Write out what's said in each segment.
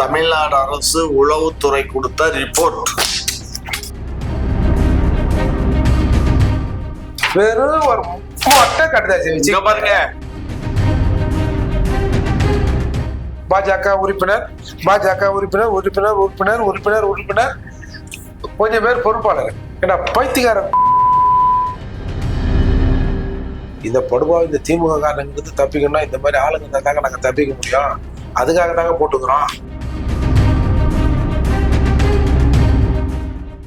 தமிழ்நாடு அரசு உளவுத்துறை கொடுத்த ரிப்போர்ட் வெறும் ஒரு மொட்டை இங்க பாருங்க. பாஜக உறுப்பினர் பாஜக உறுப்பினர் உறுப்பினர் உறுப்பினர் உறுப்பினர் உறுப்பினர். கொஞ்சம் பேர் பொறுப்பாளர். ஏன்னா பைத்தியக்காரன். இந்த படுகா இந்த திமுக காரங்கிறது தப்பிக்கணும்னா இந்த மாதிரி ஆளுங்க இருந்தா தாங்க நாங்க தப்பிக்க முடியும். அதுக்காக தாங்க போட்டுக்கிறோம்.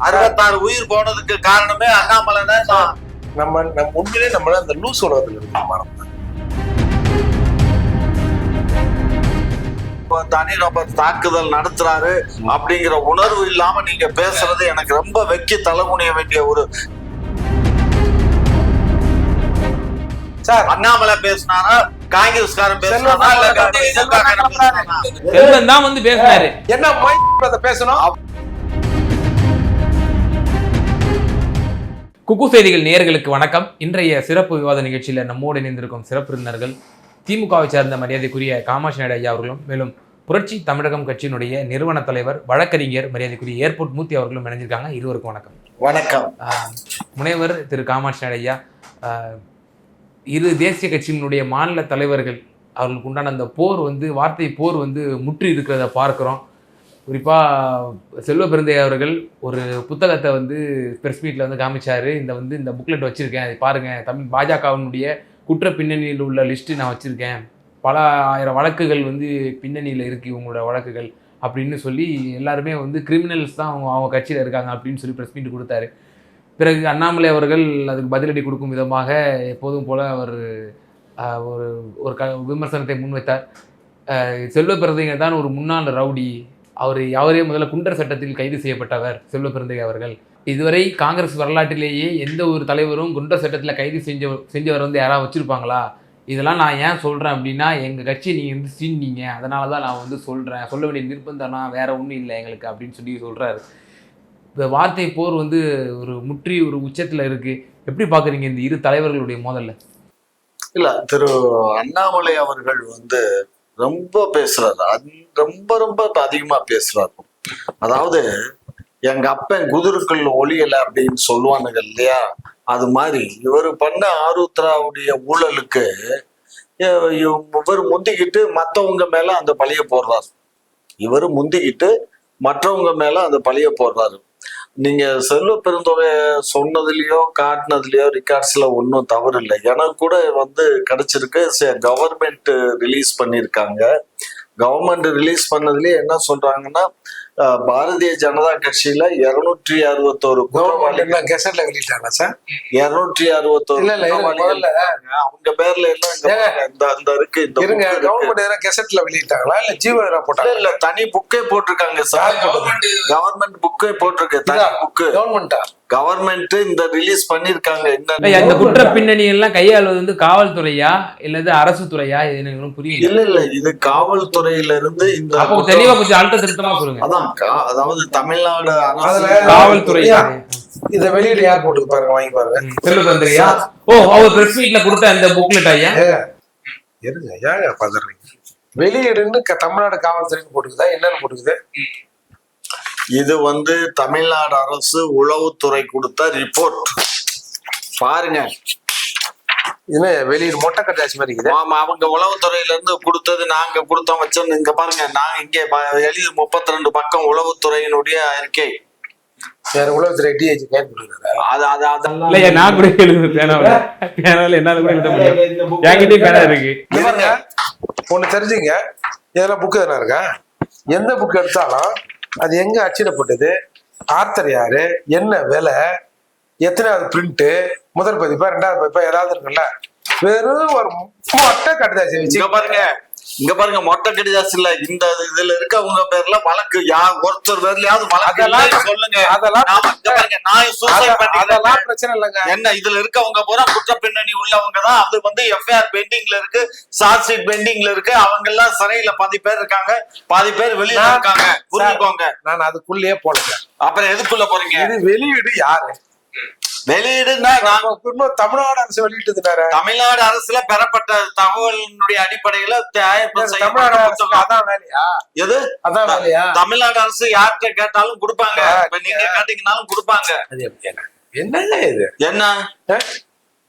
அறுபத்தாறு உயிர் போனதுக்கு காரணமே அண்ணாமலை தான். நம்ம நம்ம உண்மையிலே நம்மள அந்த லூஸ் உலகத்துல இருக்கு மரம் தனி நபர் தாக்குதல் நடத்துறாரு அப்படிங்கிற உணர்வு இல்லாம நீங்க பேசுறது எனக்கு ரொம்ப வெக்கி தலைமுனிய வேண்டிய ஒரு சார் அண்ணாமலை பேசினாரா? காங்கிரஸ்காரன் பேசினாரா? இல்ல வந்து பேசினாரு. என்ன பேசணும் குக்கு செய்திகள் நேயர்களுக்கு வணக்கம். இன்றைய சிறப்பு விவாத நிகழ்ச்சியில் நம்மோடு இணைந்திருக்கும் சிறப்பு விருந்தினர்கள் திமுகவை சேர்ந்த மரியாதைக்குரிய காமாட்சி நாயுடு ஐயா அவர்களும் மேலும் புரட்சி தமிழகம் கட்சியினுடைய நிறுவன தலைவர் வழக்கறிஞர் மரியாதைக்குரிய ஏர்போர்ட் மூர்த்தி அவர்களும் இணைஞ்சிருக்காங்க. இருவருக்கும் வணக்கம். வணக்கம். முனைவர் திரு காமாட்சி நாயுடு ஐயா இரு தேசிய கட்சியினுடைய மாநில தலைவர்கள் அவர்களுக்கு உண்டான அந்த போர் வந்து வார்த்தை போர் வந்து முற்றி இருக்கிறத பார்க்குறோம். குறிப்பாக செல்வ பெருந்தை அவர்கள் ஒரு புத்தகத்தை வந்து ப்ரெஸ் மீட்டில் வந்து காமிச்சார். இந்த வந்து இந்த புக்லெட் வச்சுருக்கேன். அதை பாருங்கள் தமிழ் பாஜகவினுடைய குற்ற பின்னணியில் உள்ள லிஸ்ட்டு நான் வச்சுருக்கேன். பல ஆயிரம் வழக்குகள் வந்து பின்னணியில் இருக்குது இவங்களோட வழக்குகள் அப்படின்னு சொல்லி எல்லாருமே வந்து கிரிமினல்ஸ் தான் அவங்க அவங்க கட்சியில் இருக்காங்க அப்படின்னு சொல்லி ப்ரெஸ் மீட் கொடுத்தாரு. பிறகு அண்ணாமலை அவர்கள் அதுக்கு பதிலடி கொடுக்கும் விதமாக எப்போதும் போல் அவர் ஒரு ஒரு க விமர்சனத்தை முன்வைத்தார். செல்வ பிறந்தைங்க தான் ஒரு முன்னாள் ரவுடி. அவர் அவரே முதல்ல குண்டர் சட்டத்தில் கைது செய்யப்பட்டவர் செல்வ அவர்கள். இதுவரை காங்கிரஸ் வரலாற்றிலேயே எந்த ஒரு தலைவரும் குண்டர் சட்டத்தில் கைது செஞ்ச செஞ்சவர் வந்து யாராவது வச்சுருப்பாங்களா? இதெல்லாம் நான் ஏன் சொல்கிறேன் அப்படின்னா எங்கள் கட்சி நீங்கள் வந்து சீண்டிங்க அதனால தான் நான் வந்து சொல்கிறேன் சொல்ல வேண்டிய நிர்பந்தம்னா வேற ஒன்றும் இல்லை எங்களுக்கு அப்படின்னு சொல்லி சொல்கிறாரு இந்த வார்த்தை போர் வந்து ஒரு முற்றி ஒரு உச்சத்தில் இருக்குது எப்படி பார்க்குறீங்க இந்த இரு தலைவர்களுடைய மோதல்ல? இல்லை திரு அண்ணாமலை அவர்கள் வந்து ரொம்ப பேசுறாரு. அந்- ரொம்ப ரொம்ப அதிகமா பேசுறாரு. அதாவது எங்க அப்பன் குதிருக்குள் ஒளியல அப்படின்னு சொல்லுவானுங்க இல்லையா? அது மாதிரி இவர் பண்ண ஆருத்ராவுடைய ஊழலுக்கு இவர் முந்திக்கிட்டு மற்றவங்க மேல அந்த பழிய போடுறாரு. இவர் முந்திக்கிட்டு மற்றவங்க மேல அந்த பழிய போடுறாரு. நீங்க செல்வ பெருந்தொகை சொன்னதுலயோ காட்டினதுலயோ ரெக்கார்ட்ஸ்ல ஒன்றும் தவறு இல்லை எனக்கு கூட வந்து கிடைச்சிருக்கு. கவர்மெண்ட் ரிலீஸ் பண்ணியிருக்காங்க கவர்மெண்ட் ரிலீஸ் பண்ணதுலயே என்ன சொல்றாங்கன்னா பாரதிய ஜனதா கட்சியில இருநூற்றி அறுபத்தோரு குற்றவாளிகள் கெசட்ல வெளியிட்டாங்க சார் இருநூற்றி அறுபத்தோரு. அவங்க பேர்ல எல்லாம் இந்த இருக்கு இந்த. கவர்மெண்ட் எதனா கெசட்ல வெளியிட்டாங்களா இல்ல ஜீவ இல்ல போட்டாங்க இல்ல தனி புக்கே போட்டிருக்காங்க சார்? கவர்மெண்ட் புக்கே போட்டிருக்கு தனி? புக்கு கவர்மெண்டா கவர்மெண்ட் இந்த ரிலீஸ் பண்ணிருக்காங்க. இந்த குற்ற பின்னணி எல்லாம் கையாள்வது வந்து காவல்துறையா? இல்லது அரசு துறையா? இது எனக்கு புரியல. இல்ல இல்ல இது காவல்துறையில இருந்து இந்த அப்போ தெளிவா கொஞ்சம் அழுத்த திருத்தமா சொல்லுங்க. அதான் அதாவது தமிழ்நாடு காவல்துறை இத வெளியிட யார் போட்டுக்கு பாருங்க வாங்கி பாருங்க. செல்வ தந்திரியா ஓ அவர் பிரஸ் மீட்ல கொடுத்த அந்த புக்லெட் ஐயா இருங்க ஏங்க பதறீங்க? வெளியிடுன்னு தமிழ்நாடு காவல்துறைன்னு போட்டுக்குதா என்னன்னு போட்டுக்குது இது வந்து தமிழ்நாடு அரசு உளவுத்துறை கொடுத்த ரிப்போர்ட் பாருங்க. என்ன வெளியிடு மொட்டை கட்டாச்சு மாதிரி இருக்குது? ஆமா அவங்க உளவுத்துறையில இருந்து கொடுத்தது நாங்க கொடுத்தோம் வச்சோம். இங்க பாருங்க நாங்க இங்கே ப- எழுதி முப்பத்தி ரெண்டு பக்கம் உளவுத்துறையினுடைய அறிக்கை. வேற டிஹெச் கொடுக்குறாரு அது அது இல்லையா நான் கூட எழுது பேனாவில் பேனாவில் என்னால கூட எழுத முடியும் என்கிட்டயும் பேனா இருக்கு. இங்க பாருங்க ஒண்ணு தெரிஞ்சுங்க. இதெல்லாம் புக் எதனா இருக்கா? எந்த புக் எடுத்தாலும் அது எங்க அச்சிடப்பட்டது? ஆத்தர் யாரு? என்ன விலை? எத்தனாவது பிரிண்ட் முதல் பதிப்பா ரெண்டாவது பதிப்பா ஏதாவது இருக்குல்ல வெறும் ஒரு மொட்டை கட்டுதாசி வச்சு பாருங்க. இங்க பாருங்க மொட்டை கடிதாசு இல்ல இந்த இதுல இருக்கவங்க பேர்ல வழக்கு யார் ஒருத்தர் பேர்லயாவது வழக்கு சொல்லுங்க. அதெல்லாம் பாருங்க நான் சூசைட் அதெல்லாம் பிரச்சனை இல்லைங்க. என்ன இதுல இருக்கவங்க பூரா குற்ற பின்னணி உள்ளவங்க தான். அது வந்து எஃப்ஐஆர் பெண்டிங்ல இருக்கு சார்ஜ் ஷீட் பெண்டிங்ல இருக்கு. அவங்க எல்லாம் சிறையில பாதி பேர் இருக்காங்க பாதி பேர் வெளியில இருக்காங்க. புரிஞ்சுக்கோங்க. நான் அதுக்குள்ளேயே போலங்க. அப்புறம் எதுக்குள்ள போறீங்க? இது வெளியீடு யாரு? வெளியீடுன்னா நாங்க இன்னும் தமிழ்நாடு அரசு வெளியிட்டது வேற. தமிழ்நாடு அரசுல பெறப்பட்ட தகவலினுடைய அடிப்படையில தமிழ்நாடு அரசு. அதான் வேலையா? எது? அதான் வேலையா? தமிழ்நாடு அரசு யார்கிட்ட கேட்டாலும் கொடுப்பாங்க. இப்ப நீங்க கேட்டீங்கன்னாலும் கொடுப்பாங்க. என்ன? என்னங்க இது? என்ன?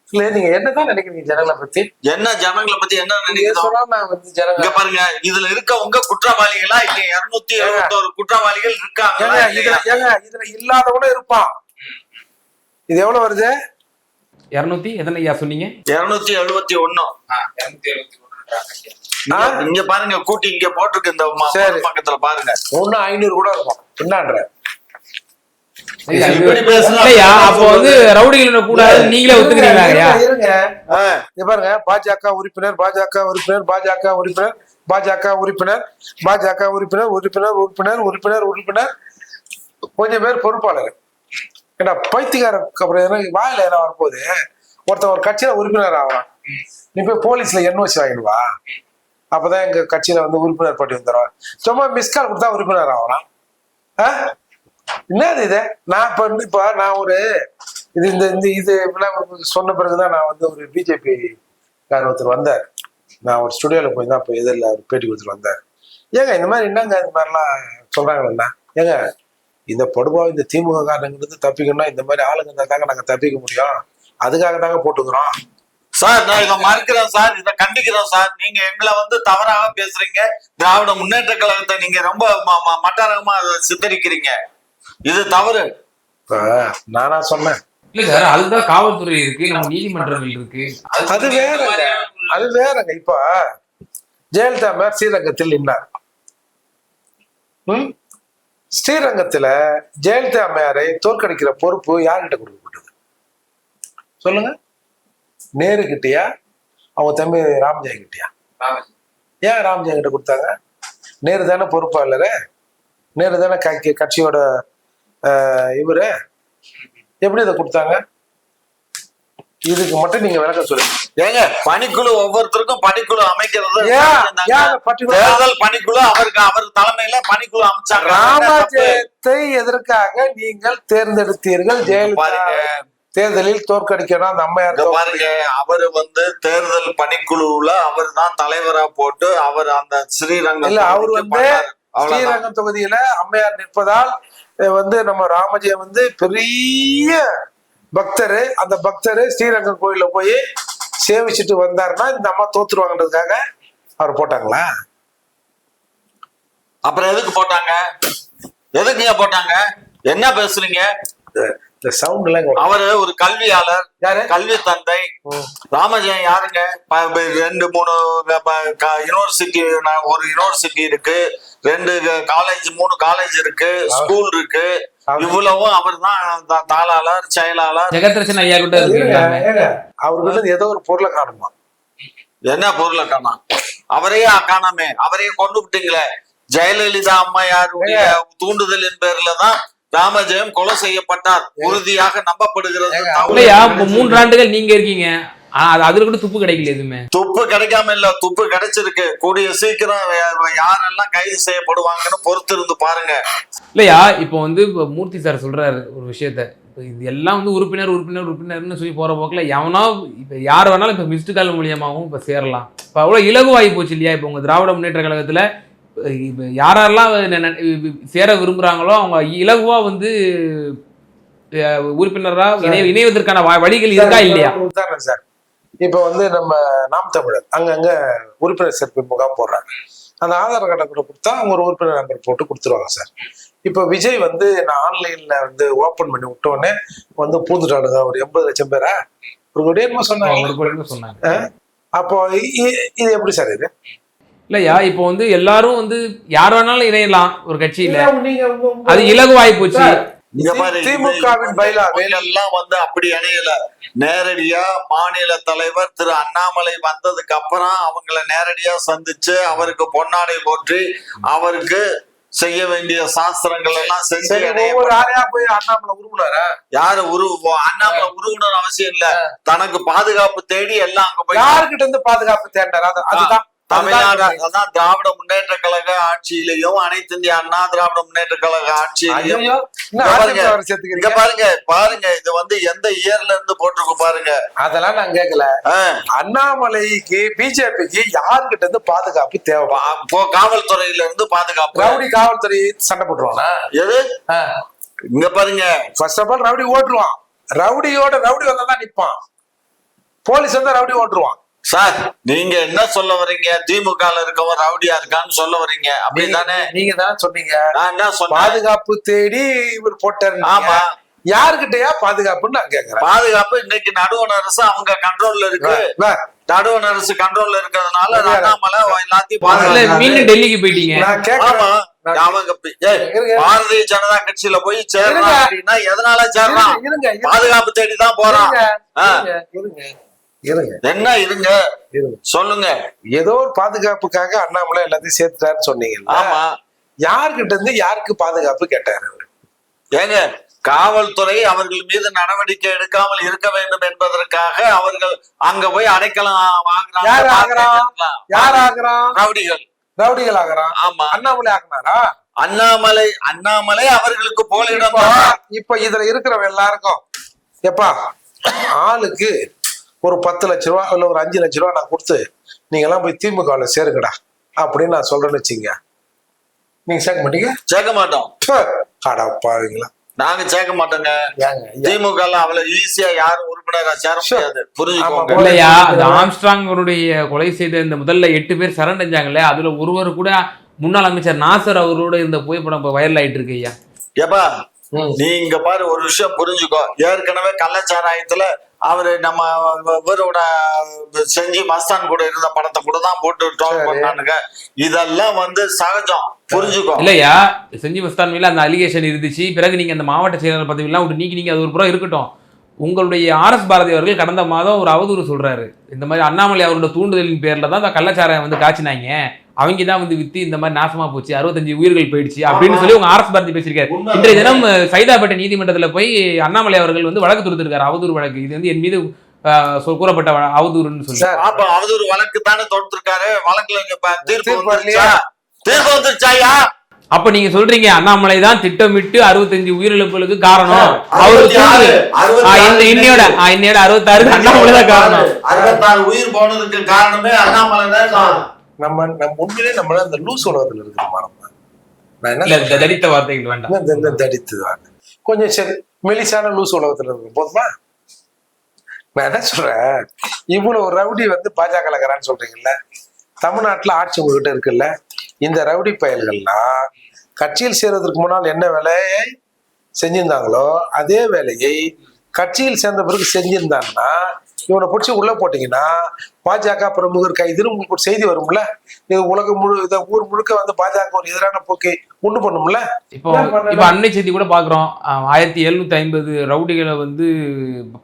இல்ல நீங்க என்னதான் நினைக்கிறீங்க ஜனங்களை பத்தி? என்ன ஜனங்களை பத்தி என்ன நீங்க நினைக்கிறோம் சொன்னா நான் வந்து ஜனங்க இங்க பாருங்க இதுல இருக்கவங்க குற்றவாளிகளா இல்ல இருநூத்தி எழுபத்தோரு குற்றவாளிகள் இருக்காங்க இதுல இதுல இல்லாதவன இருப்பான். இது எவ்வளவு வருது? இரநூத்தி எத்தனை ஐயா சொன்னீங்க? இருநூத்தி எழுபத்தி ஒண்ணு? இங்க பாருங்க கூட்டி இங்க போட்டிருக்கு இந்த. பக்கத்துல பாருங்க. ஒண்ணு ஐநூறு கூட இருக்கும். என்னன்ற பாஜக உறுப்பினர் பாஜக உறுப்பினர் பாஜக உறுப்பினர் பாஜக உறுப்பினர் பாஜக உறுப்பினர் உறுப்பினர் உறுப்பினர் உறுப்பினர் உறுப்பினர். கொஞ்சம் பேர் பொறுப்பாளர். ஏன்னா பைத்தியக்காரருக்கு அப்புறம் என்ன வாயில என்ன வரப்போகுது? ஒருத்தன் ஒரு கட்சியில உறுப்பினர் ஆகலாம் நீ போய் போலீஸ்ல என்ஓசி வாங்கிடுவா. அப்பதான் எங்க கட்சியில வந்து உறுப்பினர் பட்டி வந்துடுவான் சும்மா மிஸ்கால் கொடுத்தா உறுப்பினர் ஆகலாம். ஆ? என்னது இது? நான் இப்ப வந்து- இப்ப நான் ஒரு இது இந்த இந்த இது சொன்ன பிறகுதான் நான் வந்து ஒரு பிஜேபி கார் ஒருத்தர் வந்தார். நான் ஒரு ஸ்டுடியோல போய் தான் இப்போ எதிரில் பேட்டி கொடுத்துட்டு வந்தார். ஏங்க இந்த மாதிரி என்னங்க இந்த மாதிரிலாம் சொல்றாங்களா ஏங்க இந்த பொடுபா இந்த திமுக காரணங்கிறது தப்பிக்கணும்னா இந்த மாதிரி ஆளுங்க இருந்தா தாங்க நாங்க தப்பிக்க முடியும். அதுக்காக தாங்க போட்டுக்கிறோம். சார் நான் இதை மறுக்கிறேன் சார். இதை கண்டிக்கிறோம் சார். நீங்க எங்களை வந்து தவறாக பேசுறீங்க. திராவிட முன்னேற்ற கழகத்தை நீங்க ரொம்ப மட்டரகமா அதை சித்தரிக்கிறீங்க. இது தவறு. நானா சொன்னேன். இல்ல சார் அதுதான் காவல்துறை இருக்கு. நம்ம நீதிமன்றங்கள் இருக்கு. அது வேறங்க. அது வேறங்க. இப்ப ஜெயலலிதா மேர் ஸ்ரீரங்கத்தில் நின்னார். ம்? ஸ்ரீரங்கத்துல ஜெயலலிதா மேரை தோற்கடிக்கிற பொறுப்பு யார்கிட்ட கொடுக்கப்பட்டது? சொல்லுங்க. நேரு கிட்டயா? அவங்க தம்பி ராமஜெயம் கிட்டயா? ஏன் ராமஜெயம் கிட்ட கொடுத்தாங்க? நேரு தானே பொறுப்பாளரு நேரு தானே கட்சியோட இவரு? எப்படி இதை கொடுத்தாங்க? இதுக்கு மட்டும் நீங்க விளக்கம் சொல்லுங்க. ஏங்க பணிக்குழு ஒவ்வொருத்தருக்கும் பணிக்குழு அமைக்கிறது தேர்தல் பணிக்குழு அவருக்கு அவர் தலைமையில பணிக்குழு அமைச்சாங்க. ராமஜெயத்தை எதற்காக நீங்கள் தேர்ந்தெடுத்தீர்கள். ஜெயலலிதா தேர்தலில் தோற்கடிக்கணும். அந்த அம்மையார் பாருங்க. அவரு வந்து தேர்தல் பணிக்குழுவுல அவர் தான் தலைவரா போட்டு அவர் அந்த ஸ்ரீரங்கம் இல்ல, அவர் வந்து. ஸ்ரீரங்கம் தொகுதியில அம்மையார் நிற்பதால் வந்து நம்ம ராமஜெயம் வந்து பெரிய பக்தரு அந்த பக்தரு ஸ்ரீரங்கம் கோயில்ல போய் சேவிச்சுட்டு வந்தாருன்னா இந்த அம்மா தோத்துருவாங்கன்றதுக்காக அவர் போட்டாங்களா? அப்புறம் எதுக்கு போட்டாங்க? எதுக்குங்க போட்டாங்க? என்ன பேசுறீங்க. அவரு ஒரு கல்வியாளர் கல்வி தந்தை. ராமஜெயம் யாருங்க? ரெண்டு மூணு யூனிவர்சிட்டி ஒரு யூனிவர்சிட்டி இருக்கு. ரெண்டு காலேஜ் மூணு காலேஜ் இருக்கு. ஸ்கூல் இருக்கு. இவ்வளவும் அவர் தான் தாளாளர் செயலாளர். ஜெகத்ரட்சன் ஐயா கிட்ட அவர்கிட்ட ஏதோ ஒரு பொருளை காணுமா? என்ன பொருளை காணோம் அவரையே காணாமே? அவரையே கொண்டு விட்டீங்களே. ஜெயலலிதா அம்மையாருடைய தூண்டுதலின் பேர்ல தான் ராமஜெயம் கொலை செய்யப்பட்டார். உறுதியாக நம்பப்படுகிறது. மூன்று ஆண்டுகள் நீங்க இருக்கீங்க. ஆனா அது அதுல கூட துப்பு கிடைக்கல எதுவுமே. துப்பு கிடைக்காம இல்ல துப்பு கிடைச்சிருக்கு. கூடிய சீக்கிரம் யாரெல்லாம் கைது செய்யப்படுவாங்கன்னு பொறுத்து இருந்து பாருங்க. இல்லையா இப்போ வந்து மூர்த்தி சார் சொல்றாரு ஒரு விஷயத்த. இது எல்லாம் வந்து உறுப்பினர் உறுப்பினர் உறுப்பினர்னு சொல்லி போற போக்கில் எவனோ இப்போ யார் வேணாலும் இப்போ மிஸ்டு கால் மூலியமாகவும் இப்போ சேரலாம். இப்போ அவ்வளோ இலகுவாகி போச்சு இல்லையா இப்போ உங்க திராவிட முன்னேற்ற கழகத்தில்? இப்போ யாரெல்லாம் சேர விரும்புறாங்களோ அவங்க இலகுவா வந்து அஹ், உறுப்பினரா இணை இணைவதற்கான வழிகள் இருக்கா இல்லையா? சார் இப்ப வந்து நம்ம நாம் தமிழர் அங்கங்க உறுப்பினர் சேர்ப்பு முகாம் போடுறாங்க. அந்த ஆதார் கார்டை கூட கொடுத்தா அவங்க ஒரு உறுப்பினர் நம்பர் போட்டு கொடுத்துருவாங்க சார். இப்போ விஜய் வந்து நான் ஆன்லைன்ல வந்து ஓபன் பண்ணி விட்ட உடனே வந்து பூந்துட்டானுங்க. ஒரு எண்பது லட்சம் பேரா? ஒரு கோடி என்னமோ சொன்னாங்க. சொன்னாங்க அப்போ இது எப்படி சார் இது? இல்லையா இப்போ வந்து எல்லாரும் வந்து யார் வேணாலும் இணையலாம். ஒரு கட்சியில. அது இலகுவாகி போச்சு. திமுகவின் எல்லாம் வந்து அப்படி இணையல நேரடியா மாநில தலைவர் திரு அண்ணாமலை வந்ததுக்கு அப்புறம் அவங்கள நேரடியா சந்திச்சு அவருக்கு பொன்னாடை போற்றி அவருக்கு செய்ய வேண்டிய சாஸ்திரங்கள் எல்லாம் செஞ்சு ஒவ்வொரு ஆளையா போய் அண்ணாமலை உருவினாரா? யாரு உரு அண்ணாமலை உருவனர் அவசியம் இல்ல. தனக்கு பாதுகாப்பு தேடி எல்லாம் அங்க போய் யாருக்கிட்ட இருந்து பாதுகாப்பு அது அதுதான் தமிழ்நாடு அதான் திராவிட முன்னேற்ற கழக ஆட்சியிலையும் அனைத்து இந்திய அண்ணா திராவிட முன்னேற்ற கழக ஆட்சியிலையும் பாருங்க. பாருங்க பாருங்க இது வந்து எந்த இயர்ல இருந்து போட்டிருக்கு பாருங்க. அதெல்லாம் நான் கேட்கல அண்ணாமலைக்கு பிஜேபிக்கு யார்கிட்ட இருந்து பாதுகாப்பு தேவை? காவல்துறையில இருந்து பாதுகாப்பு. ரவுடி காவல்துறை சண்டை போட்டுருவானா? எது? இங்க பாருங்க. ஃபர்ஸ்ட் ஆஃப் ஆல் ரவுடி ஓட்டுருவான். ரவுடியோட ரவுடி வந்தா தான் நிப்பான். போலீஸ் வந்தா ரவுடி ஓட்டுருவான். சார் நீங்க என்ன சொல்ல வர்றீங்க? திமுக ல இருக்கவன் ரவுடியா இருக்கான்னு சொல்ல வர்றீங்க. அப்படிதானே? நீங்க தான் சொன்னீங்க. நான் என்ன சொன்னேன்? பாதுகாப்பு தேடி இவர் போட்டாரு ஆமா. யாருக்கிட்டயா பாதுகாப்புன்னு நான் கேக்குறேன். பாதுகாப்பு இன்னைக்கு நடுவண் அரசு அவங்க கண்ட்ரோல்ல இருக்கு. நடுவண் அரசு கண்ட்ரோல்ல இருக்கிறதுனால. அண்ணாமலை எல்லாத்தையும் பாதுகாப்பு மீண்டும் டெல்லிக்கு போயிட்டீங்க. ஆமா. அவங்க. பாரதிய ஜனதா கட்சியில போய் சேர்றான். அப்படின்னா எதனால சேர்றான் இருங்க, பாதுகாப்பு தேடி தான் போறான் என்ன இருங்க. சொல்லுங்க. ஏதோ ஒரு பாதுகாப்புக்காக அண்ணாமலை எல்லாத்தையும் சேர்த்துட்டாருன்னு சொன்னீங்கல்ல. ஆமா. யார்கிட்ட இருந்து யாருக்கு பாதுகாப்பு கேட்டாரு? ஏங்க காவல்துறை அவர்கள் மீது நடவடிக்கை எடுக்காமல் இருக்க வேண்டும் என்பதற்காக அவர்கள் அங்க போய் அடைக்கலம் ரவுடிகள். ரவுடிகள் ஆகுறான் ஆமா. அண்ணாமலை ஆகுனாரா அண்ணாமலை அண்ணாமலை அவர்களுக்கு போலிடம் இப்ப தான். இப்ப இதுல இருக்கிறவங்க எல்லாருக்கும் எப்பா ஆளுக்கு ஒரு பத்து லட்ச ரூபா இல்ல ஒரு அஞ்சு லட்ச ரூபா நான் கொடுத்து நீங்க எல்லாம் போய் திமுகவுல சேருங்கடா அப்படின்னு நான் சொல்றேன்னு வச்சுங்க நீங்க சேர்க்க மாட்டீங்க? சேர்க்க மாட்டோம். ப்பு, அடப்பாவீங்களா நாங்க சேர்க்க மாட்டோங்க. திமுக அவ்வளவு ஈஸியா யாரும் உறுப்பினரா சேர முடியாது. புரிஞ்சுக்கோங்க. இல்லையா அந்த ஆம்ஸ்ட்ராங்கருடைய கொலை செய்த இந்த முதல்ல எட்டு பேர் சரணடைஞ்சாங்கல்ல அதுல ஒருவர் கூட முன்னாள் அமைச்சர் நாசர் அவரோட இந்த புகைப்படம் இப்ப வைரல் ஆயிட்டு இருக்கு ஐயா. ஏப்பா ம். நீ இங்க பாரு ஒரு விஷயம் புரிஞ்சுக்கோ. ஏற்கனவே கள்ளச்சாராயத்துல அவரு நம்ம இவரோட செஞ்சி மஸ்தான் கூட இருந்த படத்தை கூட தான் போட்டு ட்ரோல். பண்ணானுங்க. இதெல்லாம் வந்து சகஜம். புரிஞ்சுக்கோ. இல்லையா? செஞ்சி மஸ்தான் மேல அந்த அலிகேஷன் இருந்துச்சு. பிறகு நீங்க அந்த மாவட்ட செயலாளர் பதவியெல்லாம் விட்டு நீக்கி நீங்க அது ஒரு புறம் இருக்கட்டும். உங்களுடைய ஆர்எஸ் பாரதி அவர்கள் கடந்த மாதம் ஒரு அவதூறு சொல்றாரு. இந்த மாதிரி அண்ணாமலை அவரோட தூண்டுதலின் பேர்ல தான் அந்த கள்ளச்சாராயம் வந்து காய்ச்சினாங்க. அவங்க தான் வந்து வித்து இந்த மாதிரி நாசமா போச்சு அறுபத்தஞ்சு உயிர்கள் போயிடுச்சு அப்படின்னு சொல்லி உங்க ஆர்எஸ் பாரதி பேசியிருக்காரு. இன்றைய தினம் சைதாப்பேட்டை நீதிமன்றத்துல போய் அண்ணாமலை அவர்கள் வந்து வழக்கு தொடுத்திருக்காரு அவதூறு வழக்கு. இது வந்து என் மீது கூறப்பட்ட அவதூறுன்னு சொல்லி. அப்ப அவதூறு வழக்கு தானே தொடுத்திருக்காரு. வழக்குல தீர்ப்பு தீர்ப்பு வந்துருச்சா? தீர்ப்பு வந்துருச்சாயா? அப்ப நீங்க சொல்றீங்க அண்ணாமலை தான் திட்டமிட்டு அறுபத்தஞ்சு உயிரிழப்புகளுக்கு காரணம். அவரு இன்னையோட இன்னையோட அறுபத்தாறு அண்ணாமலை தான் காரணம். அறுபத்தாறு உயிர் போனதுக்கு காரணமே அண்ணாமலை தான் நம்ம நம்ம உண்மையிலே நம்மள அந்த லூஸ் உலகத்துல இருக்கிறோமா நம்ம நான் தடித்த வார்த்தைகள் வேண்டாம். தடித்து வாங்க கொஞ்சம் சரி மெலிசான லூஸ் உலகத்துல இருக்கும். போதுமா? நான் என்ன சொல்றேன்? இவ்வளவு ரவுடி வந்து பாஜக கலக்கிறான்னு சொல்றீங்கல்ல? தமிழ்நாட்டுல ஆட்சி உங்ககிட்ட இருக்குல்ல? இந்த ரவுடி பயல்கள்லாம் கட்சியில் சேர்வதற்கு முன்னால் என்ன வேலையை செஞ்சிருந்தாங்களோ அதே வேலையை கட்சியில் சேர்ந்த பிறகு செஞ்சிருந்தாங்கன்னா இவனை பிடிச்சி உள்ள போட்டீங்கன்னா பாஜக பிரமுகர் கைதுன்னு உங்களுக்கு ஒரு செய்தி வரும்ல? இது உலகம் முழு இத ஊர் முழுக்க வந்து பாஜக ஒரு எதிரான போக்கை உண்டு பண்ணும்ல? இப்போ இப்போ அண்மை செய்தி கூட பாக்குறோம் ஆயிரத்தி எழுநூத்தி ஐம்பது ரவுடிகளை வந்து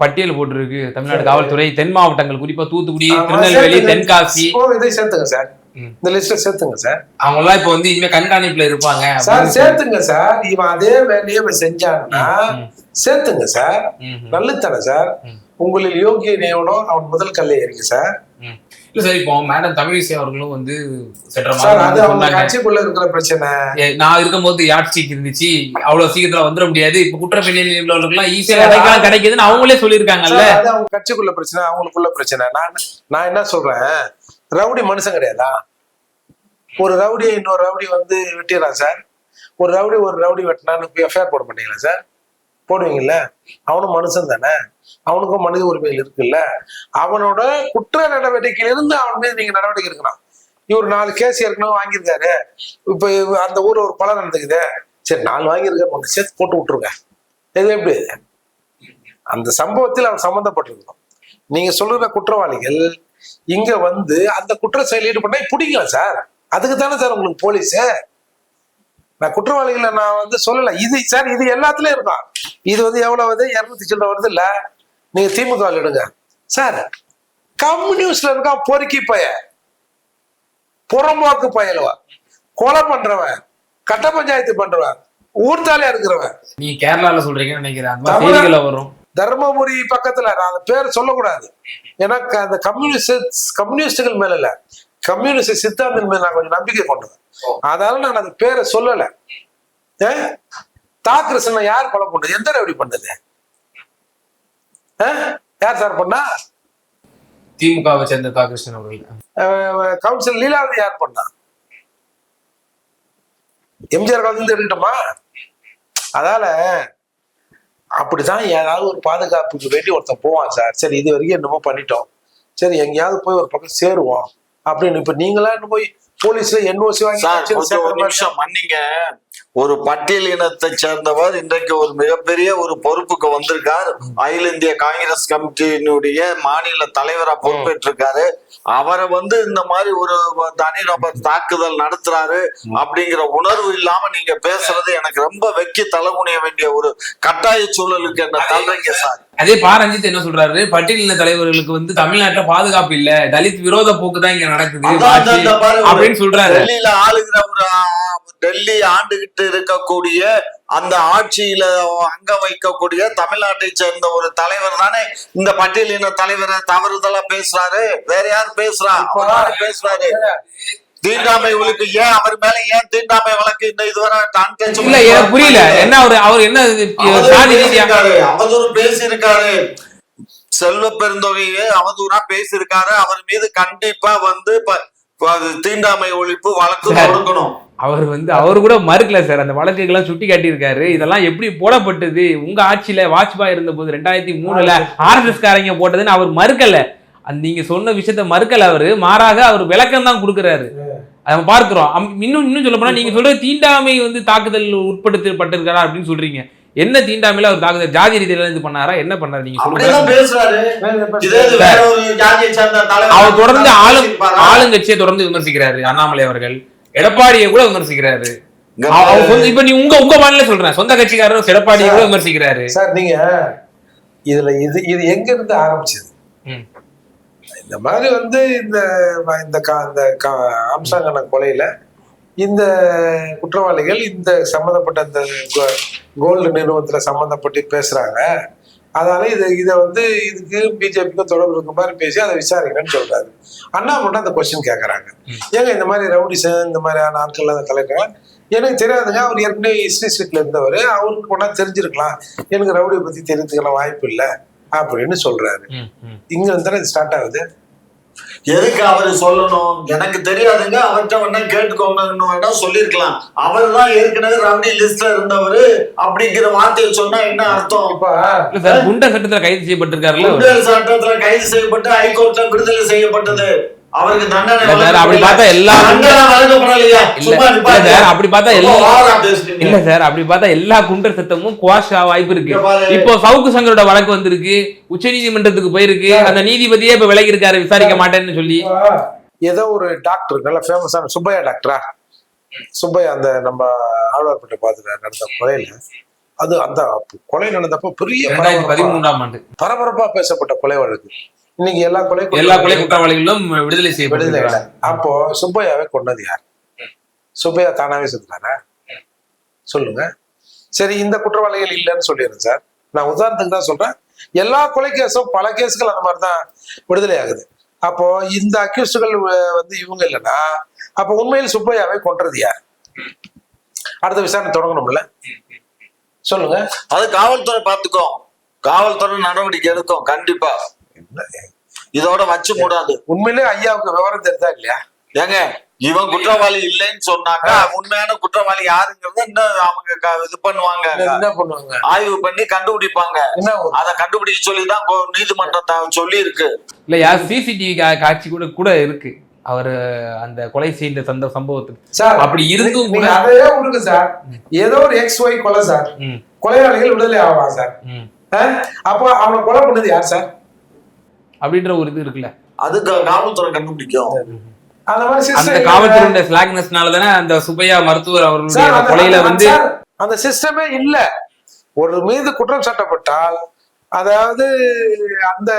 பட்டியல் போட்டிருக்கு தமிழ்நாடு காவல்துறை. தென் மாவட்டங்கள் குறிப்பா தூத்துக்குடி திருநெல்வேலி. தென்காசி. இதை சேர்த்துங்க சார். இந்த லிஸ்ட்ல சேர்த்துங்க சார். அவங்க எல்லாம் இப்போ வந்து இனிமே கண்காணிப்புல இருப்பாங்க சார் சேர்த்துங்க சார். இவன் அதே வேலையை ம். சேர்த்துங்க சார் நல்லுத்தன சார். உங்களில் யோகிய நேவனோ அவன் முதல் கல்லை ஏறிங்க சார். இல்ல சார் இப்போ மேடம் தமிழிசை அவர்களும் வந்து சார் அது அவங்க கட்சிக்குள்ள இருக்கிற பிரச்சனை. நான் இருக்கும்போது யாட்சிக்கு இருந்துச்சு. அவ்வளவு சீக்கிரத்துல வந்துட முடியாது. இப்ப குற்ற பின்னணியில் உள்ளவர்களுக்கெல்லாம் ஈஸியா கிடைக்கலாம் கிடைக்குதுன்னு அவங்களே சொல்லியிருக்காங்கல்ல. அது அவங்க கட்சிக்குள்ள பிரச்சனை அவங்களுக்குள்ள பிரச்சனை. நான் நான் என்ன சொல்றேன்? ரவுடி மனுஷன் கிடையாதா? ஒரு ரவுடியை இன்னொரு ரவுடி வந்து வெட்டிடுறான் சார் ஒரு ரவுடி ஒரு ரவுடி வெட்டினான்னு எஃப்ஐஆர் போட மாட்டீங்களா சார் போடுவீங்கல்ல? அவனும் மனுஷன் தானே? அவனுக்கும் மனித உரிமைகள் இருக்குல்ல? அவனோட குற்ற நடவடிக்கையிலிருந்து அவன் மீது நீங்க நடவடிக்கை எடுக்கணும் இவர் நாலு கேஸ் ஏற்கனவே வாங்கியிருக்காரு. இப்ப அந்த ஊர் ஒரு பழம் நடந்துக்குது. சரி நாலு வாங்கியிருக்காரு. ஒன்று சேர்த்து போட்டு விட்டுருங்க. இது எப்படி? இது? அந்த சம்பவத்தில் அவன் சம்மந்தப்பட்டிருக்கணும் நீங்க சொல்லுற குற்றவாளிகள் இங்க வந்து அந்த குற்ற செயல் ஈடுபட்டா பிடிக்கலாம் சார். அதுக்கு தானே சார் உங்களுக்கு போலீஸு? நான் குற்றவாளிகளை நான் வந்து சொல்லல. இது சார் இது எல்லாத்துலயும் இருக்கும் இது வந்து எவ்வளவு வருது? இருநூத்தி சில்லற வருது இல்ல? நீங்க திமுக எடுங்க. சார் கம்யூனிஸ்ட்ல இருக்கான் பொறுக்கி பைய. புறம்போக்கு பயலுவா. கொலை பண்றவன். கட்ட பஞ்சாயத்து பண்றவன். ஊர்த்தாலியா இருக்கிறவன். நீ கேரளால சொல்றீங்கன்னு நினைக்கிறேன். வரும். தர்மபுரி பக்கத்துல நான் அந்த பேர் சொல்லக்கூடாது. ஏன்னா அந்த கம்யூனிஸ்ட் கம்யூனிஸ்டுகள் மேல இல்ல. கம்யூனிஸ்ட் சித்தாந்தம் மீது நான் கொஞ்சம் நம்பிக்கை கொண்டவன். அதனால நான் அந்த பேரை சொல்லல. ஏ? தா கிருஷ்ணன் யார் கொலை பண்ணது? எந்த ரவுடி பண்ணது? யார் சார் பண்ணா? திமுகவை சேர்ந்த தா கிருஷ்ணன் அவர்கள். கவுன்சில் லீலாவதி யார் பண்ணா? எம்ஜிஆர் காலத்துல இருக்கட்டுமா அதால அப்படிதான் ஏதாவது ஒரு பாதுகாப்புக்கு வேண்டி ஒருத்தன் போவான் சார். சரி இது வரைக்கும் என்னமோ பண்ணிட்டோம். சரி எங்கேயாவது போய் ஒரு பக்கம் சேருவோம். அப்படின்னு இப்ப நீங்களா போய் போலீஸ்ல என்ஓசி வாங்கி சார் கொஞ்சம் ஒரு நிமிஷம் மன்னிங்க. ஒரு பட்டியல் இனத்தை சேர்ந்தவர் இன்றைக்கு ஒரு மிகப்பெரிய ஒரு பொறுப்புக்கு வந்திருக்கார். அகில இந்திய காங்கிரஸ் கமிட்டியினுடைய மாநில தலைவரா பொறுப்பேற்றிருக்காரு. அவரை வந்து இந்த மாதிரி ஒரு தனிநபர் தாக்குதல் நடத்துறாரு அப்படிங்கிற உணர்வு இல்லாம நீங்க பேசுறது எனக்கு ரொம்ப வெக்கி தலைமுனிய வேண்டிய ஒரு கட்டாய சூழலுக்கு என்ன தள்ளுறீங்க சார். அதே பா ரஞ்சித் என்ன சொல்றாரு? பட்டியலின தலைவர்களுக்கு வந்து தமிழ்நாட்டுல பாதுகாப்பு இல்ல. தலித் விரோத போக்கு தான் இங்க நடக்குது. அப்படின்னு சொல்றாரு. ஆளுகிற ஒரு டெல்லி ஆண்டுகிட்டு இருக்கக்கூடிய அந்த ஆட்சியில அங்க வைக்கக்கூடிய தமிழ்நாட்டை சேர்ந்த ஒரு தலைவர் தானே? இந்த பட்டியலின தலைவரை தவறுதலா பேசுறாரு. வேற யார் பேசுறா? பேசுறாரு. தீண்டாமை ஒழிப்பு ஏன் அவர் மேல ஏன் தீண்டாமை வழக்கு இன்னும் இதுவரை இல்ல எனக்கு புரியல. என்ன அவர் அவர் என்ன அவதூறு பேசியிருக்காரு, செல்வ பெருந்தொகையை அவதூறா பேசியிருக்காரு. அவர் மீது கண்டிப்பா வந்து தீண்டாமை ஒழிப்பு வழக்கு. கொடுக்கணும். அவர் வந்து அவர் கூட மறுக்கல சார். அந்த வழக்குகள்லாம் சுட்டி காட்டியிருக்காரு. இதெல்லாம் எப்படி போடப்பட்டது? உங்க ஆட்சியில வாஜ்பாய் இருந்த போது ரெண்டாயிரத்தி மூணுல ஆர்எஸ்எஸ் காரங்க போட்டதுன்னு அவர் மறுக்கல. நீங்க சொன்ன விஷயத்த மறுக்கல அவரு. மாறாக அவர் விளக்கம் தான் கொடுக்குறாரு. அதை நம்ம பார்க்கிறோம். இன்னும் இன்னும் சொல்ல போனா நீங்க சொல்ற தீண்டாமை வந்து தாக்குதல் உட்படுத்தப்பட்டிருக்காரா அப்படின்னு சொல்றீங்க. என்ன தீண்டாமையில அவர் தாக்குதல்? ஜாதி ரீதியில இது பண்ணாரா? என்ன பண்ணாரு நீங்க சொல்லுங்க. அவர் தொடர்ந்து ஆளு பேசியிருப்பாரா? ஆளுங்கட்சியை தொடர்ந்து விமர்சிக்கிறாரு அண்ணாமலை அவர்கள். எடப்பாடியை கூட விமர்சிக்கிறாரு. இப்ப நீ உங்க உங்க மாநில சொல்றேன். சொந்த கட்சிக்காரரும் எடப்பாடியை கூட விமர்சிக்கிறாரு. சார் நீங்க இதுல இது இது எங்க இருந்து ஆரம்பிச்சது. இந்த மாதிரி வந்து இந்த இந்த இந்த அம்சாங்கன கொலையில இந்த குற்றவாளிகள் இந்த சம்மந்தப்பட்ட இந்த கோல்டு நிறுவனத்துல சம்மந்தப்பட்டு பேசுறாங்க. அதனால இது இதை வந்து இதுக்கு பிஜேபிக்கும் தொடர்பு இருக்க மாதிரி பேசி அதை விசாரிக்கணும்னு சொல்றாரு. அண்ணா மட்டும் அந்த கொஸ்டின் கேட்கறாங்க ஏங்க இந்த மாதிரி ரவுடிஸ் இந்த மாதிரியான ஆட்கள் அந்த தலைவர் எனக்கு தெரியாதுங்க அவர் ஏற்கனவே ஹிஸ்டரி ஸ்ட்ரீட்ல இருந்தவர் அவருக்கு கொண்டா தெரிஞ்சிருக்கலாம். எனக்கு ரவுடியை பத்தி தெரிஞ்சுக்கலாம் வாய்ப்பு இல்லை அப்படின்னு சொல்றாரு. இங்க இருந்து ஸ்டார்ட் ஆகுது? எதுக்கு அவரு சொல்லணும்? எனக்கு தெரியாதுங்க. அவர்கிட்ட வேணா கேட்டுக்கோங்கன்னு வேணா சொல்லிருக்கலாம் அவர் தான் ஏற்கனவே ரவுடி லிஸ்ட்ல இருந்தவரு அப்படிங்கிற வார்த்தையை சொன்னா என்ன அர்த்தம்? குண்டர் சட்டத்துல கைது செய்யப்பட்டிருக்காருல்ல அவரு. குண்டர் சட்டத்துல கைது செய்யப்பட்டு ஹைகோர்ட்ல விடுதலை செய்யப்பட்டது. அப்படி. பார்த்தா எல்லா அப்படி பார்த்தா. இல்ல சார் அப்படி பார்த்தா குண்டர் சட்டமும் குவாஷ் வாய்ப்பு இருக்கு. இப்போ சவுக்கு சங்கரோட வழக்கு வந்திருக்கு. உச்ச நீதிமன்றத்துக்கு போயிருக்கு. அந்த நீதிபதியே இப்ப விலகி இருக்காரு விசாரிக்க மாட்டேன்னு சொல்லி. ஏதோ ஒரு டாக்டர் நல்ல ஃபேமஸான சுப்பையா டாக்டரா சுப்பையா அந்த நம்ம ஆழ்வார்பேட்டை பார்த்துட்டு நடந்த கொலையில. அது அந்த கொலை நடந்தப்போ பெரிய பதிமூன்றாம் ஆண்டு. பரபரப்பா பேசப்பட்ட கொலை வழக்கு. இன்னைக்கு எல்லா கொலை எல்லா கொலை குற்றவாளிகளும் விடுதலை விடுதலை செய்யப்பட்டிருக்கிறாங்க இல்லை. அப்போ சுப்பையாவை கொன்னது யார்? சுப்பையா தானாவே செத்துட்டாரா சொல்லுங்க. சரி இந்த குற்றவாளிகள் இல்லைன்னு சொல்லிடுறேன் சார். நான் உதாரணத்துக்கு தான் சொல்றேன். எல்லா கொலை கேஸும் பல கேஸுகள் அந்த மாதிரி தான் விடுதலை ஆகுது. அப்போ இந்த அக்யூஸ்டுகள் வந்து இவங்க இல்லைன்னா அப்போ உண்மையில் சுப்பையாவை கொன்றது யார்? அடுத்த விசாரணை தொடங்கணும்ல? சொல்லுங்க. அது காவல்துறை பாத்துக்கோ காவல்துறை நடவடிக்கை எடுக்கும் கண்டிப்பா. இதோட வச்சு மூடாது. உண்மையிலே ஐயாவுக்கு விவரம் தெரிஞ்சா இல்லையா? ஏங்க இவன் குற்றவாளி இல்லைன்னு சொன்னாக்கா உண்மையான குற்றவாளி யாருங்கிறத இன்னும் அவங்க க- இது பண்ணுவாங்க. என்ன பண்ணுவாங்க? ஆய்வு பண்ணி கண்டுபிடிப்பாங்க. அதை கண்டுபிடிக்க சொல்லிதான் நீதிமன்றத்தை சொல்லி இருக்கு இல்ல யார் சிசிடிவி காட்சி கூட கூட இருக்கு. அவர் அந்த கொலை செய்த சந்த சம்பவத்துக்கு. சார் அப்படி இருந்தும் கூட அதையே விடுங்க சார். ஏதோ ஒரு எக்ஸ் ஒய் கொலை சார். கொலையாளிகள் விடுதலை ஆகலாம் சார்? அப்போ அவனை கொலை பண்ணது யார் சார்? அப்படின்ற ஒரு இது இருக்குல்ல. அதுக்கு காவல்துறை கண்டுபிடிக்கும். அந்த காவல்துறையுடைய ஸ்லாக்னஸ்னால தானே அந்த சுப்பையா மருத்துவர் அவர்களுடைய கொலையில வந்து அந்த சிஸ்டமே இல்ல. ஒரு மீது குற்றம் சாட்டப்பட்டால் அதாவது அந்த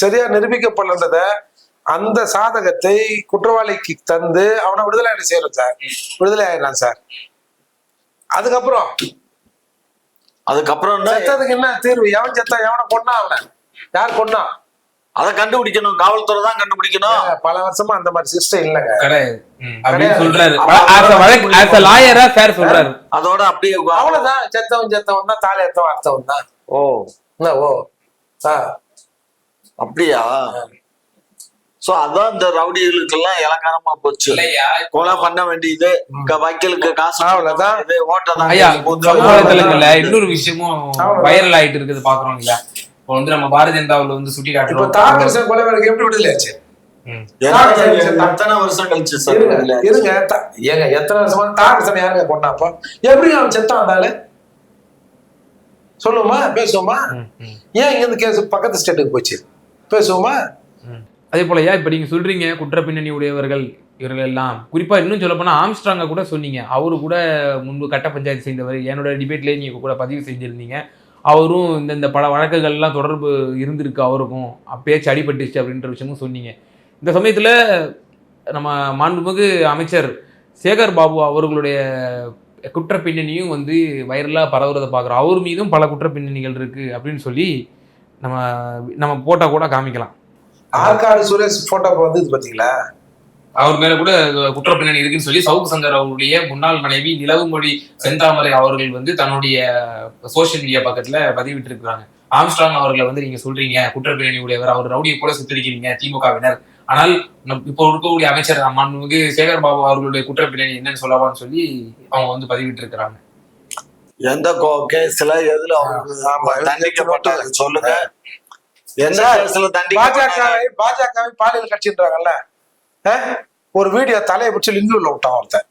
சரியா நிரூபிக்கப்படலன்றத அந்த சாதகத்தை குற்றவாளிக்கு தந்து அவனை விடுதலை ஆயிட செய்யறோம் சார். விடுதலை ஆயிடலாம் சார். அதுக்கப்புறம் அதுக்கப்புறம் என்ன? தீர்வு? எவன் செத்தா எவனை கொன்னா அவனை? யார் கொன்னா? அதை கண்டுபிடிக்கணும். காவல்துறை தான் கண்டுபிடிக்கணும். பல வருஷமா அந்த மாதிரி சிஸ்டம் இல்லைங்க. கிடையாது. சொல்றாரு. அதோட அப்படியே அவ்வளவுதான். செத்தவன் செத்தவன் தான் தாலி அர்த்தம் அர்த்தவன் தான். ஓ. ஓ? ஆ. அப்படியா? சோ அதான் இந்த ரவுடிகளுக்கெல்லாம் இலக்காரமா போச்சு. கொலை பண்ண வேண்டியது வக்கீலுக்கு காசு அவ்வளவுதான். இது ஓட்ட தான் ஐயா போது. சமூக வலைதளங்கள்ல இன்னொரு விஷயமும். வைரல் ஆயிட்டு இருக்குது பாக்குறோம் இல்லையா? இப்போ வந்து நம்ம பாரதிய ஜனதாவுல வந்து சுட்டி இப்ப காட்டுறோம் தாமரசன் கொலை வழக்கு எப்படி விடுதலை ஆச்சு. எத்தனை வருஷம் கழிச்சு இருங்க ஏங்க எத்தனை வருஷமா தாமரசன் யாருங்க கொண்டாப்போ எப்படி அவன் செத்தான் வந்தாலே சொல்லுவோமா? பேசுவோமா? ஏன் இங்க இருந்து கேஸ் பக்கத்து ஸ்டேட்டுக்கு போச்சு? பேசுவோமா. அதே போல ஐயா இப்ப நீங்க சொல்றீங்க குற்ற பின்னணி உடையவர்கள் இவர்கள் எல்லாம்? குறிப்பா இன்னும் சொல்ல போனா ஆம்ஸ்ட்ராங்க கூட சொன்னீங்க. அவரு கூட முன்பு கட்ட பஞ்சாயத்து செய்தவர். என்னோட டிபேட்லயே நீங்க கூட பதிவு செஞ்சிருந்தீங்க. அவரும் இந்த இந்த பல வழக்குகள்லாம் தொடர்பு இருந்திருக்கு அவருக்கும். அப்பயாச்சும் பேச்சு அடிபட்டுச்சு அப்படின்ற விஷயமும் சொன்னீங்க. இந்த சமயத்தில் நம்ம மாண்புமிகு அமைச்சர் சேகர் பாபு அவர்களுடைய குற்ற பின்னணியும் வந்து வைரலாக பரவுறதை பார்க்குறோம். அவர் மீதும் பல குற்ற பின்னணிகள் அப்படின்னு சொல்லி நம்ம நம்ம போட்டோ கூட காமிக்கலாம். ஆற்காடு சுரேஷ் போட்டோ வந்தது பார்த்தீங்களா அவர் மேல கூட குற்ற பின்னணி இருக்குன்னு சொல்லி சவுக்கு சங்கர் அவருடைய முன்னாள் மனைவி நிலவுமொழி செந்தாமரை அவர்கள் வந்து தன்னுடைய சோஷியல் மீடியா பக்கத்துல பதிவிட்டு இருக்காங்க ஆம்ஸ்ட்ராங் அவர்களை வந்து நீங்க சொல்றீங்க குற்ற பின்னணி உடையவர் அவர் ரவுடியை கூட சுத்திருக்கிறீங்க திமுகவினர். ஆனால் இப்போ இருக்கக்கூடிய அமைச்சர் மாண்புமிகு சேகர் பாபு அவர்களுடைய குற்ற பின்னணி என்னன்னு சொல்லவான்னு சொல்லி அவங்க வந்து பதிவிட்டு இருக்கிறாங்க எந்த கேஸ்ல எதுல தண்டிக்கப்பட்டாரு சொல்லுங்க. எந்த தண்டிக்கப்பட்டாரு பாஜகவை பாலியல் கட்சின்றாங்கல்ல? ஒரு வீடியோ தலையை பிடிச்சி லிங்குல விட்டான் ஒருத்தன்.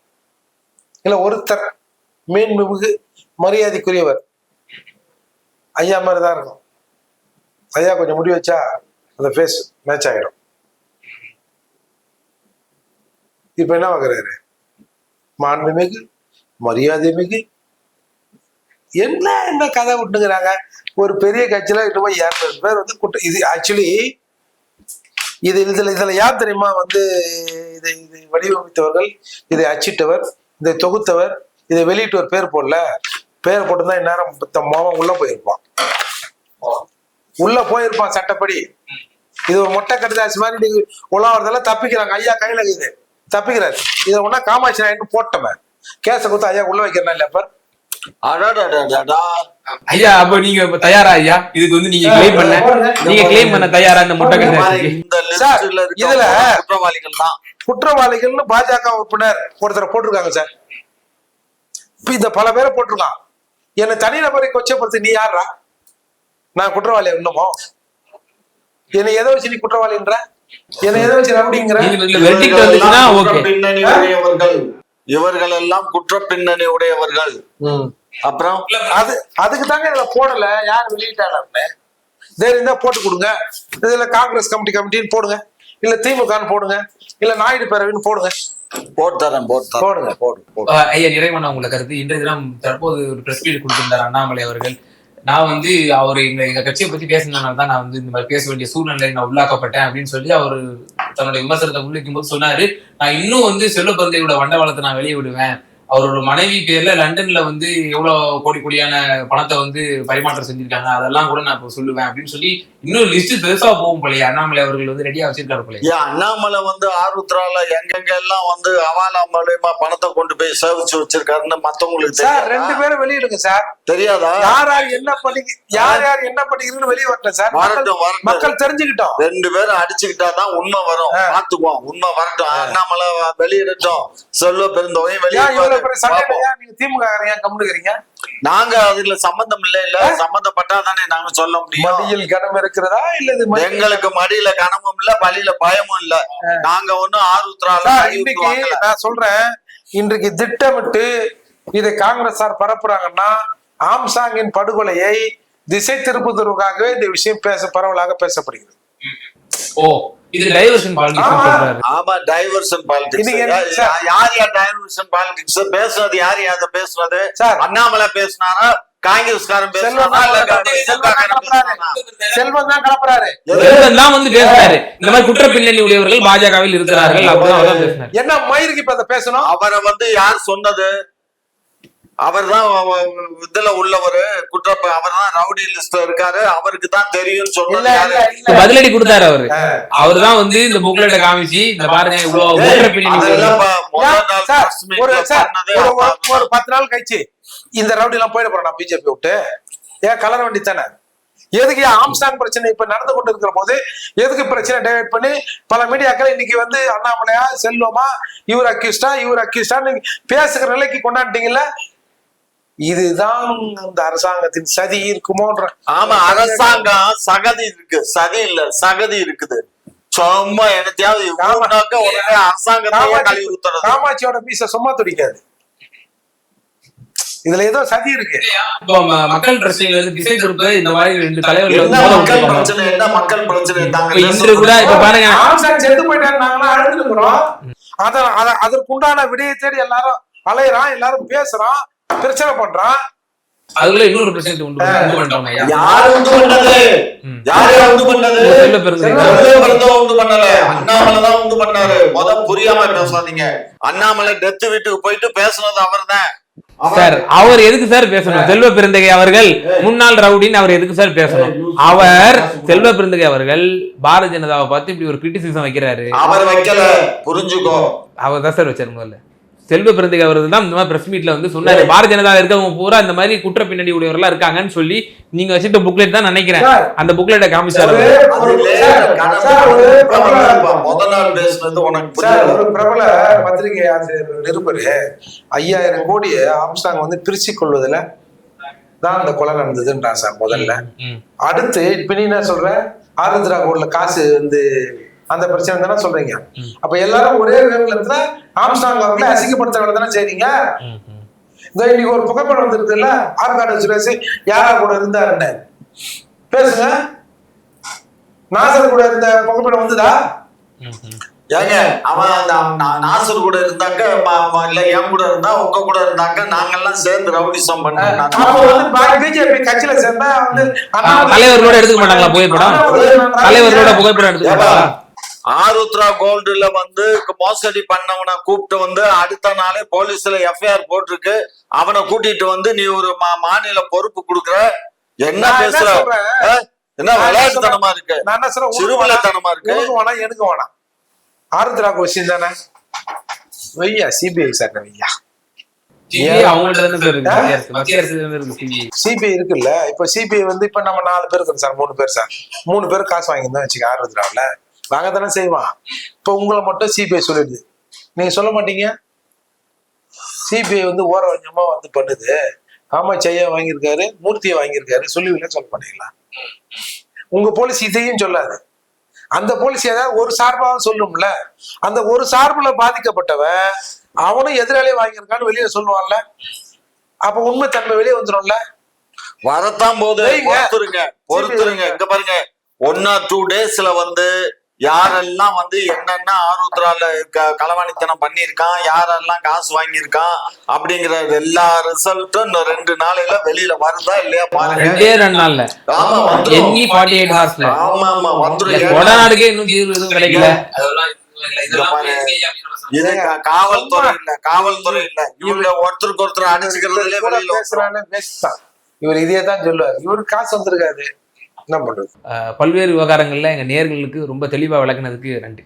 இல்லை ஒருத்தர் மேன்மிகு மரியாதைக்குரியவர். ஐயா மாதிரி தான் இருக்கும் ஐயா கொஞ்சம் முடி வச்சா அந்த ஃபேஸ் மேட்ச் ஆகிடும் இப்போ என்ன வாங்குறாரு மாண்புமிகு மரியாதை மிகு. என்ன என்ன கதை விட்டுங்கிறாங்க ஒரு பெரிய கட்சியில இன்னும் இரநூறு பேர் வந்து குற்ற இது ஆக்சுவலி இது இதுல இதுல யார் தெரியுமா வந்து இதை இதை வடிவமைத்தவர்கள் இதை அச்சிட்டவர் இதை தொகுத்தவர் இதை வெளியிட்டவர் பேர் போடல. பேர் போட்டுதான் இந்நேரம் இந்த மோகம் உள்ள போயிருப்பான். உள்ள போயிருப்பான் சட்டப்படி. இது ஒரு மொட்டை கடிதாசி மாதிரி நீங்க உலாவதெல்லாம் தப்பிக்கிறாங்க. ஐயா கையில இது. தப்பிக்கிறாரு. இதை ஒன்னா காமாட்சி நாயுடு போட்டவன். கேஸை கொடுத்து ஐயா உள்ள வைக்கிறேன் இல்ல ஐயா அப்ப நீங்க இப்ப தயாரா ஐயா? இதுக்கு வந்து நீங்க கிளைம் பண்ண நீங்க கிளைம் பண்ண தயாரா இந்த முட்டை இதுல- குற்றவாளிகள் தான் குற்றவாளிகள்னு பாஜக உறுப்பினர் ஒருத்தரை போட்டிருக்காங்க சார். இப்ப இந்த பல பேரை போட்டிருக்கான். என்னை தனிநபரை கொச்சப்படுத்தி நீ யாரா நான் குற்றவாளி இன்னுமோ என்னை எதை வச்சு நீ குற்றவாளின்ற? என்னை எதை வச்சு ரவுடிங்கிற இவர்கள் எல்லாம் குற்ற பின்னணி உடையவர்கள். ம். அப்புறம் அது அதுக்கு தாங்க இதுல போடல. யார் வெளியிட்டாளர்னு தைரியம் இருந்தா போட்டு கொடுங்க. இதுல காங்கிரஸ் கமிட்டி கமிட்டின்னு போடுங்க. இல்ல திமுகன்னு போடுங்க. இல்ல நாயுடு பேரவைன்னு போடுங்க. போடுங்க. நிறைவான உங்களை கருத்து. இன்றைய தினம் தற்போது ஒரு பிரஸ் மீட் கொடுத்திருந்தார் அண்ணாமலை அவர்கள். நான் வந்து அவர் எங்க எங்க கட்சியை பத்தி பேசினதுனால தான் நான் வந்து இந்த மாதிரி பேச வேண்டிய சூழ்நிலை நான் உள்ளாக்கப்பட்டேன் அப்படின்னு சொல்லி அவர் தன்னுடைய விமர்சனத்தை முன்வைக்கும் போது சொன்னாரு. நான் இன்னும் வந்து செல்வ பிறந்தையோட வண்டவாளத்தை நான் வெளியே விடுவேன். அவரோட மனைவி பேர்ல லண்டன்ல வந்து எவ்வளவு கோடி கோடியான பணத்தை வந்து பரிமாற்றம் செஞ்சிருக்காங்க. அதெல்லாம் கூட நான் இப்போ சொல்லுவேன் அப்படின்னு சொல்லி இன்னும் லிஸ்ட் பெருசா போகும் போலயே. அண்ணாமலை அவர்கள் வந்து ரெடியா வச்சிருக்காரு போலயே. அண்ணாமலை வந்து ஆருத்ரால எங்கெங்க எல்லாம் வந்து அவாலா மூலியமா பணத்தை கொண்டு போய் சேவிச்சு வச்சிருக்காருன்னு மத்தவங்களுக்கு சார் ரெண்டு? பேரும் வெளியிடுங்க சார். தெரியாதா? யார் யார் என்ன பண்ணி யார் யார் என்ன பண்ணிக்கிறீங்கன்னு வெளியே வரட்டும் சார். மக்கள் வரட்டும் வரட்டும். மக்கள் தெரிஞ்சுக்கிட்டோம். ரெண்டு பேரும் அடிச்சுக்கிட்டாதான் உண்மை வரும். பாத்துக்குவோம் உண்மை வரட்டும். அண்ணாமலை வெளியிடட்டும். செல்வ பெருந்தொகையும் ஏன் நீங்க திமுக அதுல சம்பந்தம் இல்ல இல்ல. சம்பந்தப்பட்டா தானே நாங்க சொல்ல முடியும். மடியில் கனம் இருக்கிறதா இல்ல எங்களுக்கு மடியில கனமும் இல்ல வழியில பயமும் இல்ல. நாங்க ஒண்ணும் வாங்கல. நான் சொல்றேன் இன்றைக்கு திட்டமிட்டு இதை காங்கிரஸ் சார் பரப்புறாங்கன்னா ஆம்சாங்கின் படுகொலையை திசை திருப்புவதற்காகவே இந்த விஷயம் பேச பரவலாக பேசப்படுகிறது. ஓ இது டைவர்ஷன் பாலிடிக்ஸ் ஆமா. சொல்றாரு. ஆமா டைவர்ஷன் பாலிடிக்ஸ்? யார் யார் டைவர்ஷன் பாலிடிக்ஸ் பேசுறது யார் யார் பேசுறது? சார். அண்ணாமலை பேசுனாரா? காங்கிரஸ்காரன் செல்வம் தான் கலப்புறாரு. தான் வந்து பேசுறாரு. இந்த மாதிரி குற்ற பின்னணி உடையவர்கள் பாஜகவில் இருக்கிறார்கள் என்ன மயிருக்கு இப்ப அதை பேசணும்? அவரை வந்து யார் சொன்னது? அவர் தான் இதுல உள்ளவர். குற்ற அவர் தான் ரவுடி லிஸ்ட்ல இருக்காரு. அவருக்கு தான் யாரு? இல்ல பதிலடி கொடுத்தாரு அவரு. அவர் தான் வந்து இந்த புக்லெட்டை காமிச்சு இந்த பாருங்க ஒரு பத்து நாள் கழிச்சு இந்த ரவுடி எல்லாம் போயிட போறோம் பிஜேபி விட்டு. ஏன் கலர வேண்டி தானே? எதுக்கு ஏன் ஆம்ஸ்டாங் பிரச்சனை இப்ப நடந்து கொண்டு இருக்கிற போது எதுக்கு பிரச்சனை டைவர்ட் பண்ணி பல மீடியாக்கள் இன்னைக்கு வந்து அண்ணாமலையா செல்வமா இவர் அக்யூஸ்டா இவர் அக்யூஸ்டா பேசுகிற நிலைக்கு கொண்டாடிட்டீங்கல்ல இதுதான் அந்த அரசாங்கத்தின் சதி இருக்குமோன்ற. ஆமா அரசாங்கம் சகதி இருக்கு. சதி இல்ல சகதி இருக்குது. சும்மா என்னத்தையாவது ஊர்னாக்க உடனே அரசாங்கத்தையே கழுவி ஊத்துறது. காமாட்சியோட பீச சும்மா துடிக்காது. இதுல ஏதோ சதி இருக்கு. மக்கள் பிரச்சனைகள் வந்து திசை இந்த மாதிரி ரெண்டு தலைவர்கள் மக்கள். பிரச்சனை? என்ன மக்கள் பிரச்சனை? இன்று கூட இப்ப பாருங்க. ஆம்சாங் செத்து அழுதுருக்கிறோம் அத அத- அதற்குண்டான விடையை தேடி எல்லாரும் அலையறான் எல்லாரும் பேசுறான். பிரச்சனை பண்றான். அதுக்குள்ள இன்னொரு பிரச்சனை உண்டு உண்டு பண்றோம் ஐயா. யாரு உண்டு பண்ணது? ம். யாரு உண்டு பண்ணது? செல்வ பெருந்தகை. செல்வ பெருந்தகை உண்டு பண்ணல அண்ணாமலை தான் உண்டு பண்ணாரு. முத புரியாம பேசாதீங்க அண்ணாமலை டெத் வீட்டுக்கு போயிட்டு பேசுனது அவர்தான். சார் அவர் எதுக்கு சார் பேசணும்? செல்வ பெருந்தகை அவர்கள் முன்னாள் ரவுடின்னு அவர் எதுக்கு சார் பேசணும்? அவர் செல்வ பெருந்தகை அவர்கள் பாரதிய ஜனதாவை பார்த்து இப்படி ஒரு கிரிட்டிசிசம் வைக்கிறாரு. அவர் வைக்கல. புரிஞ்சுக்கோ. அவர் தான் சார் வச்சாரு முதல்ல. செல்வ பெருந்தகை அவர்கள் தான் இந்த மாதிரி பிரஸ் மீட்ல வந்து சொன்னாரு. பாரதிய ஜனதா இருக்கவங்க பூரா இந்த மாதிரி குற்ற பின்னணி உடையவர்களா இருக்காங்கன்னு சொல்லி நீங்க வச்சுட்ட புக்லெட் தான் நினைக்கிறேன். அந்த புக்லெட்டை காமிச்சாரு ஒரு பிரபல- பத்திரிகை ஆசிரியர் நிருபர். ஐயாயிரம் கோடியை ஆம்ஸ்டாங் வந்து பிரிச்சு கொள்வதுல தான் அந்த கொலை நடந்ததுன்றான் சார் முதல்ல. அடுத்து இப்ப நீ என்ன சொல்ற? ஆருத்ரா கோட்ல காசு வந்து அந்த பிரச்சனை தானே சொல்றீங்க. அப்ப எல்லாரும் ஒரே வேகத்துல ஆம்ஸ்டாங் அவர்களை அசிங்கப்படுத்த வேலை தானே செய்றீங்க. இந்த இன்னைக்கு ஒரு புகைப்படம் வந்திருக்குல்ல ஆற்காடு சுரேஷ் யாரா கூட இருந்தாருன்னு. பேசுங்க. நாசர் கூட இருந்த புகைப்படம் வந்துதா. ஏங்க அவன் அந்த நாசர் கூட இருந்தாக்க இல்ல என் கூட இருந்தா உங்க கூட இருந்தாக்க நாங்கெல்லாம் சேர்ந்து ரவுடிசம் வந்து பிஜேபி கட்சியில சேர்ந்தா வந்து தலைவர்களோட எடுத்துக்க மாட்டாங்களா புகைப்படம்? தலைவர்களோட புகைப்படம் எடுத்துக்கிட்டாங்களா ஆருத்ரா கோல்டுல வந்து மோசடி பண்ணவனை கூப்பிட்டு வந்து அடுத்த நாளே போலீஸ்ல எஃப்ஐஆர் போட்டிருக்கு. அவனை கூட்டிட்டு வந்து நீ ஒரு மா- மாநில பொறுப்பு கொடுக்குற. என்ன பேசுற? என்ன விளையாட்டுத்தனமா இருக்கு? நான் என்ன சொல்றேன்? உனக்கு சிறுவிளைத்தனமா இருக்கு? வேணாம் எனக்கு வேணாம். ஆருத்ரா கொஸ்டின் தானே? வையா சிபிஐ சார் CBI. சிபிஐ இருக்குல்ல. இப்ப சிபிஐ வந்து இப்ப நம்ம நாலு பேர் இருக்கோம் சார் மூணு பேர் சார். மூணு பேர் காசு வாங்கியிருந்தோம் வச்சுக்க ஆருத்ராவில். வாங்க தானே செய்வான். இப்ப உங்களை மட்டும் சிபிஐ சொல்லிடுது. நீங்க சொல்ல மாட்டீங்க? சிபிஐ வந்து ஓர வஞ்சமா வந்து பண்ணுது. ஆமா செய்யா வாங்கியிருக்காரு மூர்த்தியை வாங்கியிருக்காரு சொல்லுவீங்களா சொல்ல மாட்டீங்களா? உங்க போலீஸ் இதையும் சொல்லாது. அந்த போலீஸ் ஏதாவது ஒரு சார்பாக சொல்லும்ல. அந்த ஒரு சார்புல பாதிக்கப்பட்டவன் அவனும் எதிராளியே வாங்கியிருக்கான்னு வெளியில சொல்லுவான்ல. அப்ப உண்மை தன்மை வெளியே வந்துடும்ல. வரத்தான் போது. பொறுத்துருங்க. பொறுத்துருங்க. இங்க பாருங்க. ஒன் ஆர் டூ டேஸ்ல வந்து யாரெல்லாம் வந்து என்னென்ன ஆருத்ரால களவாணித்தனம் பண்ணியிருக்கான் யாரெல்லாம் காசு வாங்கியிருக்கான் அப்படிங்கிற எல்லா ரிசல்ட்டும் இன்னும் ரெண்டு நாளையில வெளியில வருதா இல்லையா பாருங்க. ரெண்டே ரெண்டு நாள்ல. ஆமா எண்ணி ஃபார்ட்டி எயிட் ஹார்ஸ்ல ஆமா ஆமா வந்துரும். கொடநாடுக்கே இன்னும் தீர்வு எதுவும் கிடைக்கல. இது காவல்துறை இல்ல காவல்துறை இல்ல. இவங்க ஒருத்தருக்கு ஒருத்தர் அடிச்சுக்கிறதுல வெளியில. பேசுறான்னு இவர் இதே தான். சொல்லுவார். இவருக்கு காசு வந்திருக்காது. என்ன பண்ணுறது பல்வேறு விவகாரங்கள்ல எங்க நேர்களுக்கு ரொம்ப தெளிவா விளக்குனதுக்கு நன்றி.